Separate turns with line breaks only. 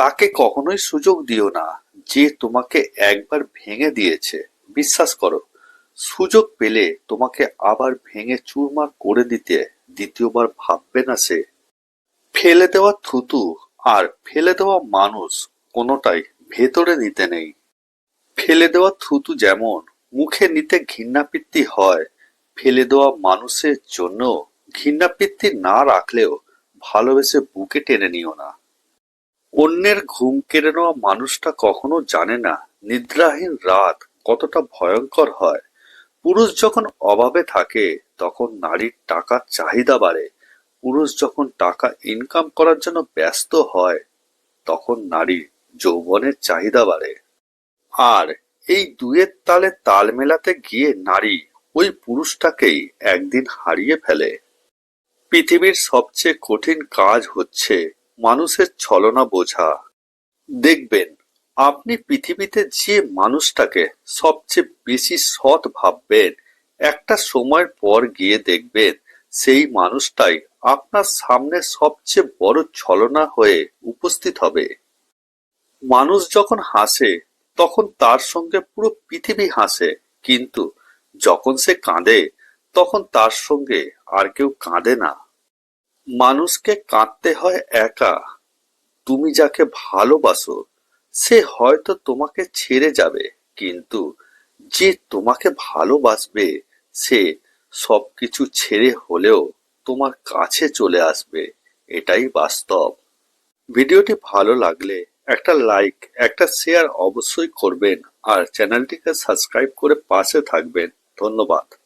তাকে কখনোই সুযোগ দিও না যে তোমাকে একবার ভেঙে দিয়েছে। বিশ্বাস করো, সুযোগ পেলে তোমাকে আবার ভেঙে চুরমার করে দিতে দ্বিতীয়বার ভাববে না সে। ফেলে দেওয়া থুতু আর ফেলে দেওয়া মানুষ কোনোটাই ভেতরে নিতে নেই। ফেলে দেওয়া থুতু যেমন মুখে নিতে ঘৃণাপিত্তি হয়, ফেলে দেওয়া মানুষের জন্য ঘৃণাপিত্তি না রাখলেও ভালোবেসে বুকে টেনে নিও না। অন্যের ঘুম কেড়ে নেওয়া মানুষটা কখনো জানে না নিদ্রাহীন রাত কতটা ভয়ঙ্কর হয়। পুরুষ যখন অভাবে থাকে, তখন নারীর টাকার চাহিদা বাড়ে। পুরুষ যখন টাকা ইনকাম করার জন্য ব্যস্ত হয়, তখন নারীর যৌবনের চাহিদা বাড়ে। আর এই দুয়ের তালে তাল মেলাতে গিয়ে নারী ওই পুরুষটাকেই একদিন হারিয়ে ফেলে। পৃথিবীর সবচেয়ে কঠিন কাজ হচ্ছে মানুষের ছলনা বোঝা। দেখবেন, আপনি পৃথিবীতে যে মানুষটাকে সবচেয়ে বেশি সৎ ভাববেন, একটা সময়ের পর গিয়ে দেখবেন, সেই মানুষটাই আপনার সামনে সবচেয়ে বড় ছলনা হয়ে উপস্থিত হবে। মানুষ যখন হাসে, তখন তার সঙ্গে পুরো পৃথিবী হাসে, কিন্তু যখন সে কাঁদে, তখন তার সঙ্গে আর কেউ কাঁদে না। মানুষকে কাঁদতে হয় একা। তুমি যাকে ভালোবাসো, সে হয়তো তোমাকে ছেড়ে যাবে, কিন্তু যে তোমাকে ভালোবাসবে, সে সবকিছু ছেড়ে হলেও তোমার কাছে চলে আসবে। এটাই বাস্তব। ভিডিওটি ভালো লাগলে একটা লাইক, একটা শেয়ার অবশ্যই করবেন, আর চ্যানেলটিকে সাবস্ক্রাইব করে পাশে থাকবেন। ধন্যবাদ।